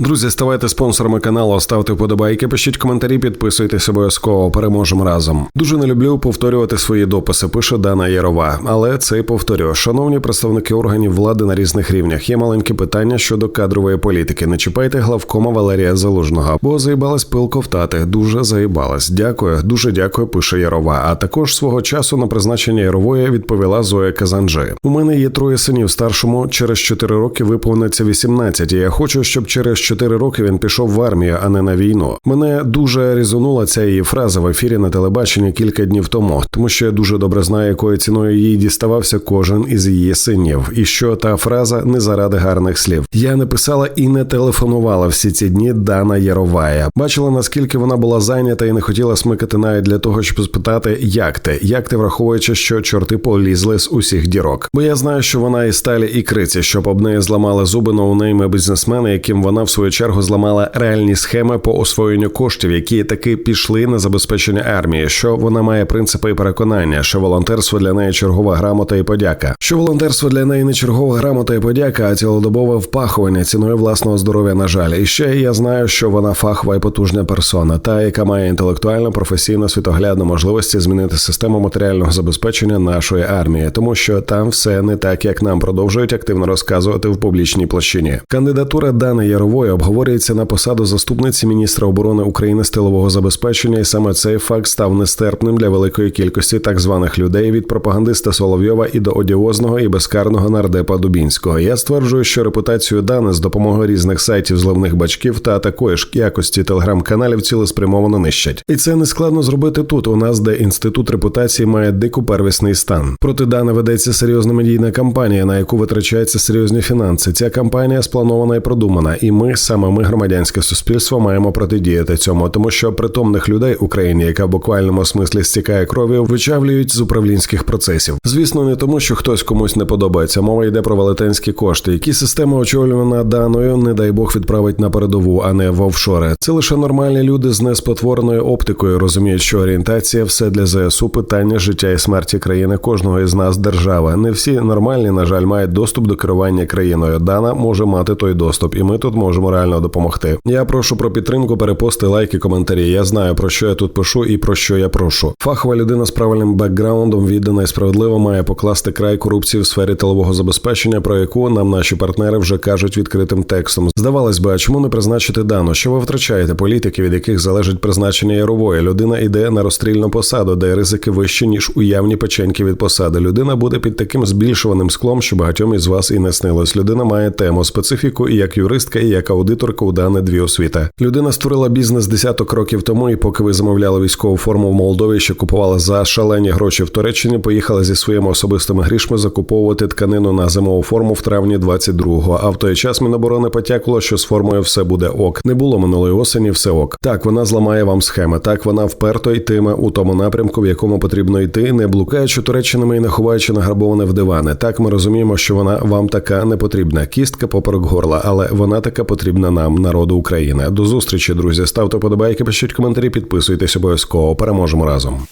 Друзі, ставайте спонсорами каналу, ставте вподобайки, пишіть коментарі, підписуйтесь обов'язково. Переможемо разом. Дуже не люблю повторювати свої дописи. Пише Дана Ярова, але це й повторю. Шановні представники органів влади на різних рівнях. Є маленьке питання щодо кадрової політики. Не чіпайте главкома Валерія Залужного, бо заїбалась пил ковтати. Дуже заїбалась. Дякую, дуже дякую. Пише Ярова. А також свого часу на призначення Ярової відповіла Зоя Казанджи. У мене є троє синів. Старшому через 4 роки виповниться 18, і Я хочу, щоб через 4 роки він пішов в армію, а не на війну. Мене дуже різонула ця її фраза в ефірі на телебаченні кілька днів тому, тому що я дуже добре знаю, якою ціною їй діставався кожен із її синів, і що та фраза не заради гарних слів. Я не писала і не телефонувала всі ці дні Дана Яровая. Бачила наскільки вона була зайнята і не хотіла смикати навіть для того, щоб спитати, як ти, як ти враховуючи, що чорти полізли з усіх дірок. Бо я знаю, що вона із сталі і криці, щоб об неї зламали зуби ноунейми бізнесмени, яким вона в свою чергу зламала реальні схеми по освоєнню коштів, які таки пішли на забезпечення армії. Що вона має принципи і переконання, що волонтерство для неї чергова грамота і подяка. Що волонтерство для неї не чергова грамота і подяка, а цілодобове впахування ціною власного здоров'я. На жаль, і ще я знаю, що вона фахова і потужна персона, та яка має інтелектуально, професійно, світоглядну можливості змінити систему матеріального забезпечення нашої армії, тому що там все не так, як нам продовжують активно розказувати в публічній площині. Кандидатура Дани Ярової обговорюється на посаду заступниці міністра оборони України з тилового забезпечення, і саме цей факт став нестерпним для великої кількості так званих людей від пропагандиста Соловйова і до одіозного і безкарного нардепа Дубінського. Я стверджую, що репутацію Дани з допомогою різних сайтів зливних бачків та такої ж якості телеграм-каналів цілеспрямовано нищать. І це не складно зробити тут. У нас, де інститут репутації має дику первісний стан. Проти Дани ведеться серйозна медійна кампанія, на яку витрачаються серйозні фінанси. Ця кампанія спланована і продумана, і ми саме ми, громадянське суспільство, маємо протидіяти цьому, тому що притомних людей Україні, яка в буквальному смислі стікає кров'ю, вичавлюють з управлінських процесів. Звісно, не тому, що хтось комусь не подобається. Мова йде про велетенські кошти, які система очолювана даною, не дай Бог відправить на передову, а не в офшори. Це лише нормальні люди з неспотвореною оптикою розуміють, що орієнтація все для ЗСУ питання життя і смерті країни кожного із нас держава. Не всі нормальні, на жаль, мають доступ до керування країною. Дана може мати той доступ, і ми тут можемо реально допомогти. Я прошу про підтримку, перепости, лайки, коментарі. Я знаю про що я тут пишу і про що я прошу. Фахова людина з правильним бекграундом віддана і справедливо має покласти край корупції в сфері тилового забезпечення, про яку нам наші партнери вже кажуть відкритим текстом. Здавалось би, а чому не призначити дану? Що ви втрачаєте політики, від яких залежить призначення ярової? Людина йде на розстрільну посаду, де ризики вищі ніж уявні печеньки від посади. Людина буде під таким збільшуваним склом, що багатьом із вас і не снилось. Людина має тему, специфіку і як юристка, і як аудиторка у дане дві освіти. Людина створила бізнес десяток років тому, і поки ви замовляли військову форму в Молдові, що купувала за шалені гроші в Туреччині, поїхала зі своїми особистими грішми закуповувати тканину на зимову форму в травні 22-го. А в той час Міноборони потякло, що з формою все буде ок. Не було минулої осені, все ок. Так вона зламає вам схеми. Так вона вперто йтиме у тому напрямку, в якому потрібно йти, не блукаючи Туреччинами і не ховаючи награбоване в дивани. Так ми розуміємо, що вона вам така не потрібна. Кістка поперек горла, але вона така потрібна нам, народу України. До зустрічі, друзі. Ставте подобайки, пишіть коментарі, підписуйтесь обов'язково. Переможемо разом.